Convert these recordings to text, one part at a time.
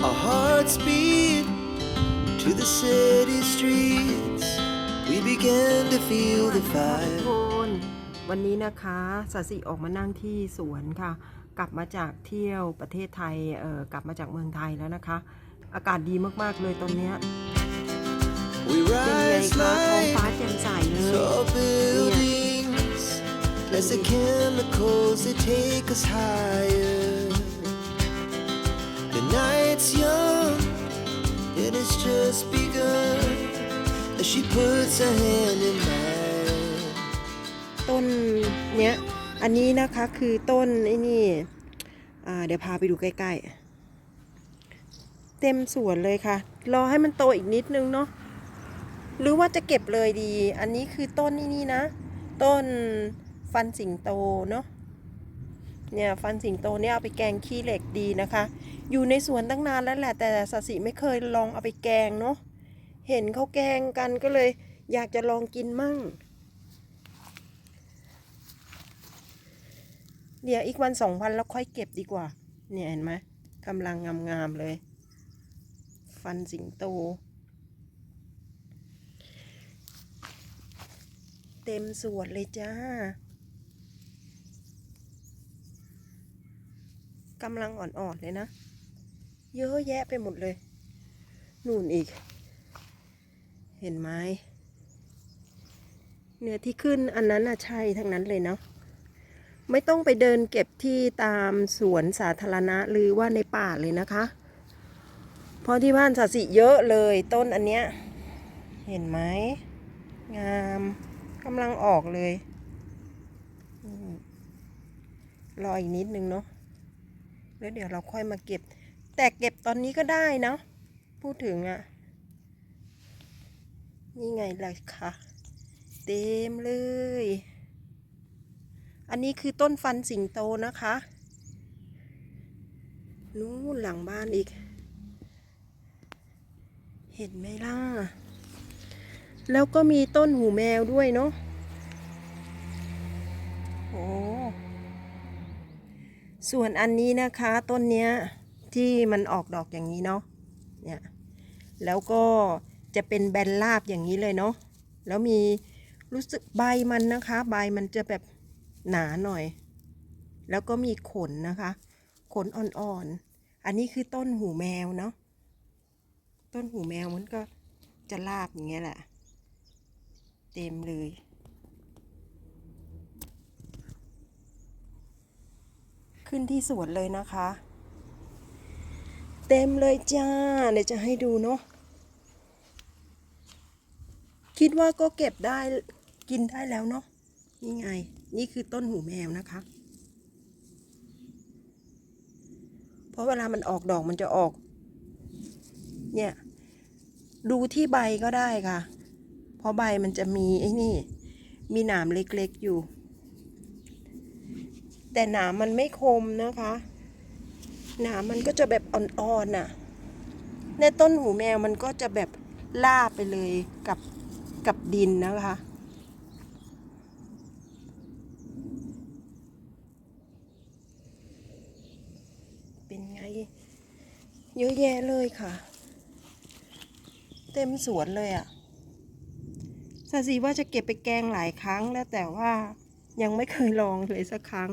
Our hearts beat to the city streets. We began to feel the ทุก fire. คนวันนี้นะคะสาสิออกมานั่งที่สวนค่ะ กลับมาจากเที่ยวประเทศไทยเอ่อกลับมาจากเมืองไทยแล้วนะคะ อากาศดีมากๆเลยตอนเนี้ย We เป็นไง rise คะท้อง like ฟ้าแจ่มใสเลย tall buildings as the chemicals they take us higher. It's young, it has just begun as she puts her hand in mine. ต้นเนี้ย อันนี้นะคะคือต้นไอ้นี่ อ่า เดี๋ยวพาไปดูใกล้ๆ เต็มสวนเลยค่ะ รอให้มันโตอีกนิดนึงเนาะ หรือว่าจะเก็บเลยดี อันนี้คือต้นนี่นี่นะ ต้นฟันสิงโตเนาะ เนี่ยฟันสิงโตเนี่ยเอาไปแกงขี้เหล็กดีนะคะ อยู่ในสวนตั้งนานแล้วแหละแต่สสิไม่เคยลองเอาไปแกงเนาะเห็นเขาแกงกันก็เลย อยากจะลองกินมั่ง เดี๋ยวอีกวันสองวันแล้วค่อยเก็บดีกว่า เนี่ยเห็นไหมกำลังงามๆเลย ฟันสิงโต เต็มสวนเลยจ้า กำลังอ่อนๆเลยนะ เยอะแยะไปหมดเลย นู่นอีก เห็นไหมเนี่ยที่ขึ้นอันนั้นน่ะใช่ทั้งนั้นเลยเนาะไม่ต้องไปเดินเก็บที่ตามสวนสาธารณะหรือว่าในป่าเลยนะคะ เพราะที่บ้านสาสิเยอะเลยต้นอันเนี้ย เห็นไหม งามกำลังออกเลยรออีกนิดนึงเนาะ แล้วเดี๋ยวเราค่อยมาเก็บ แต่เก็บตอนนี้ก็ได้นะ พูดถึงอะ่ะ นี่ไงล่ะค่ะเต็มเลย อันนี้คือต้นฟันสิงโตนะคะ นู้นหลังบ้านอีก เห็นไหมล่ะ แล้วก็มีต้นหูแมวด้วยเนาะ โอ้ ส่วนอันนี้นะคะต้นเนี้ยที่มันออกดอกอย่างนี้เนาะเนี่ยแล้วก็จะเป็นแบนราบอย่างนี้เลยเนาะแล้วมีรู้สึกใบมันนะคะ ใบมันจะแบบหนาหน่อย แล้วก็มีขนนะคะ ขนอ่อนๆ อันนี้คือต้นหูแมวเนาะต้นหูแมวมันก็จะลาบอย่างเงี้ยแหละ เต็มเลย ขึ้นที่สวนเลยนะคะ เต็มเลยจ้า เดี๋ยวจะให้ดูเนาะคิดว่าก็เก็บได้กินได้แล้วเนาะนี่ไง นี่คือต้นหูแมวนะคะ เพราะเวลามันออกดอกมันจะออก เนี่ย ดูที่ใบก็ได้ค่ะ เพราะใบมันจะมีไอ้นี่ มีหนามเล็กๆอยู่ แต่หนามมันไม่คมนะคะ หนามมันก็จะแบบอ่อนๆน่ะ ในต้นหูแมวมันก็จะแบบลาบไปเลยกับกับดินนะคะเป็นไง เยอะแยะเลยค่ะ เต็มสวนเลยอะ่ะสาสีว่าจะเก็บไปแกงหลายครั้งแล้วแต่ว่ายังไม่เคยลองเลยสักครั้ง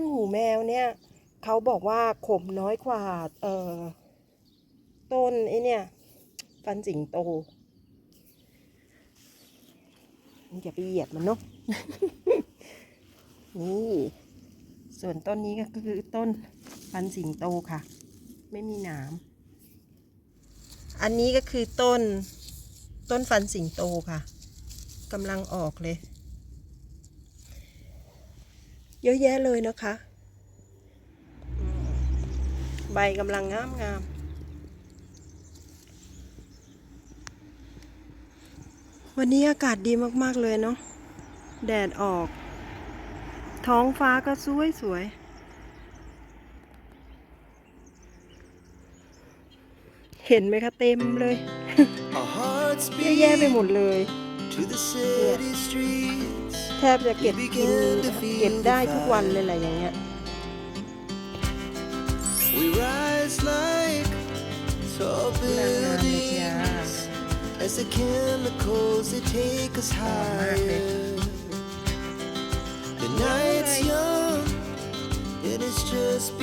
ต้นหูแมวเนี่ยเขาบอกว่าขมน้อยกว่าเอ่อต้นไอเนี่ย ฟันสิงโตอย่าไปเหยียบมันเนาะนี่ ส่วนต้นนี้ก็คือต้นฟันสิงโตค่ะ ไม่มีหนาม อันนี้ก็คือต้นต้นฟันสิงโตค่ะกำลังออกเลย เยอะแยะเลยนะคะ ใบกำลังงามงามวันนี้อากาศดีมาก ๆ เลยเนาะ แดดออก ท้องฟ้าก็สวยสวย เห็นไหมคะเต็มเลย Our hearts เยอะแยะไปหม beat ดเลย to the city streets. แทบจะเก็บกินเก็บได้ทุกวันเลยแหละอย่างเงี้ย We rise like tall buildings as the chemicals they take us higher. The night's young, and it's just